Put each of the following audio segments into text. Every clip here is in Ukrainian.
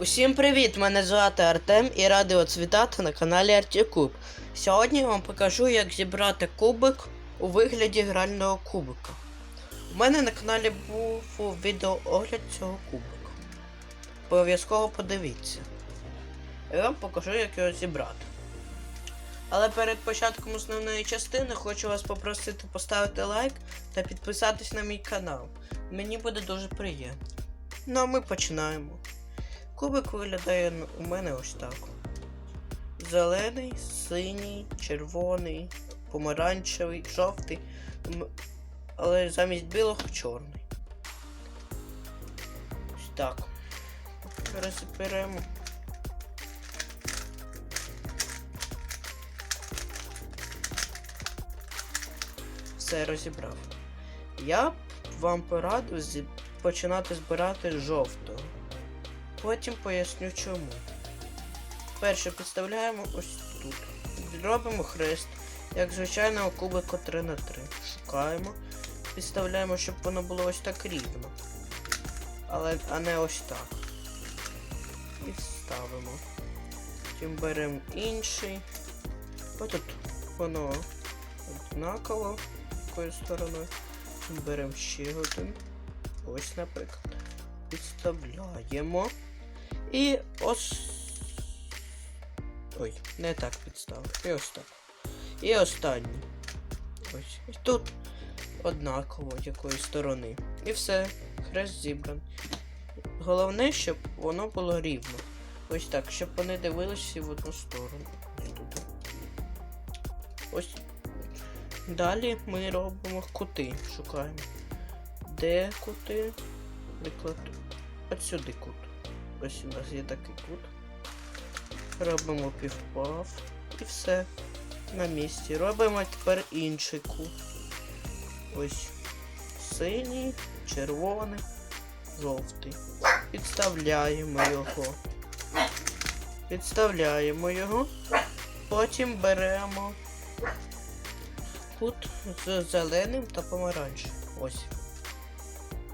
Усім привіт! Мене звати Артем і радий вас вітати на каналі Артікуб. Сьогодні я вам покажу, як зібрати кубик у вигляді грального кубика. У мене на каналі був відеоогляд цього кубика. Обов'язково подивіться. Я вам покажу, як його зібрати. Але перед початком основної частини хочу вас попросити поставити лайк та підписатись на мій канал. Мені буде дуже приємно. Ну а ми починаємо. Кубик виглядає у мене ось так. Зелений, синій, червоний, помаранчевий, жовтий, але замість білого чорний. Ось так. Розберемо. Все розібрав. Я вам порадив починати збирати жовтого. Потім поясню чому. Перше підставляємо ось тут. Робимо хрест, як звичайного кубику 3 на 3 Шукаємо. Підставляємо, щоб воно було ось так рівно. Але, а не ось так. І ставимо. Потім беремо інший. Отут воно однаково якою стороною. Потім беремо ще один. Ось, наприклад підставляємо. І ось. Ой, не так підставив. І ось так. І останній. Ось. І тут однаково якої сторони. І все. Хрест зібраний. Головне, щоб воно було рівно. Ось так, щоб вони дивилися в одну сторону. Ось. Далі ми робимо кути. Шукаємо. Де кути? Наприклад, от сюди кут. Ось у нас є такий кут. Робимо півпав і все. На місці. Робимо тепер інший кут. Ось синій, червоний, жовтий. Підставляємо його. Підставляємо його. Потім беремо кут з зеленим та помаранчевим. Ось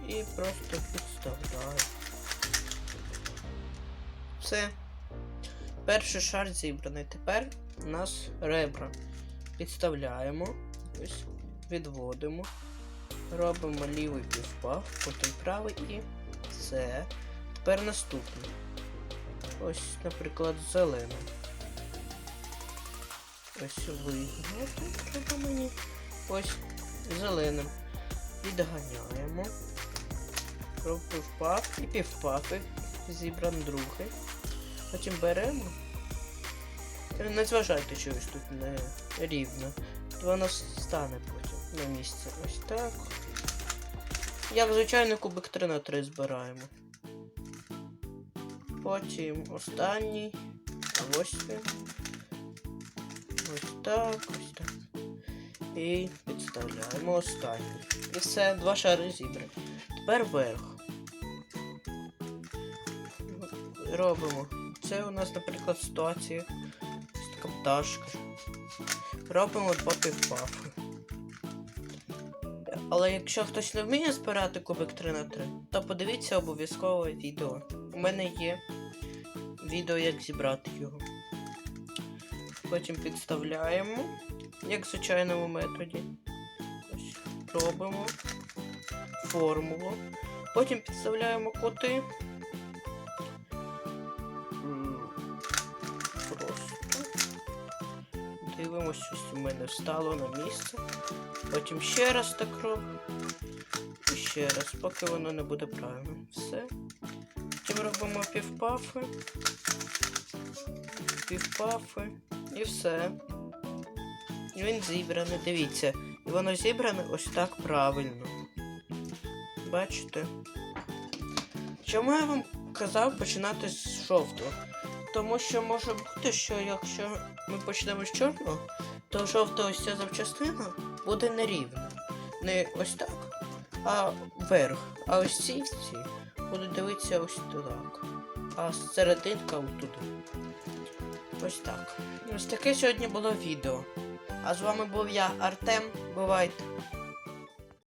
і просто підставляю. Все. Перший шар зібраний. Тепер у нас ребра. Підставляємо. Ось, відводимо. Робимо лівий півпав, потім правий і все. Тепер наступний. Ось, наприклад, зелений. Ось вигнати мені. Ось зеленим. Відганяємо. Про півпав і півпафи. Зібран другий. Потім беремо. Е, Не зважайте чогось тут не рівно. Воно стане потім на місце. Ось так. Як звичайно кубик 3 на 3 збираємо. Потім останній. Ось він. Ось так, ось так. І підставляємо останній. І все, два шари зібрані. Тепер верх. Робимо. Це у нас, наприклад, ситуація. Ось така пташка. Робимо два півпафи. Але якщо хтось не вміє збирати кубик 3 на 3 то подивіться обов'язково відео. У мене є відео, як зібрати його. Потім підставляємо, як в звичайному методі. Ось, робимо формулу. Потім підставляємо кути. Дивимося, щось у мене встало на місце. Потім ще раз так робимо. І ще раз, поки воно не буде правильно. Все. Потім робимо півпафи. Півпафи. І все. І він зібраний, дивіться. І воно зібране ось так правильно. Бачите? Чому я вам казав починати з жовтого? Тому що може бути, що якщо ми почнемо з чорного, то жовта ось ця запчастина буде нерівна. Не ось так, а вверх. А ось ці всі будуть дивитися ось так. А серединка туди. Ось так. Ось таке сьогодні було відео. А з вами був я, Артем. Бувайте!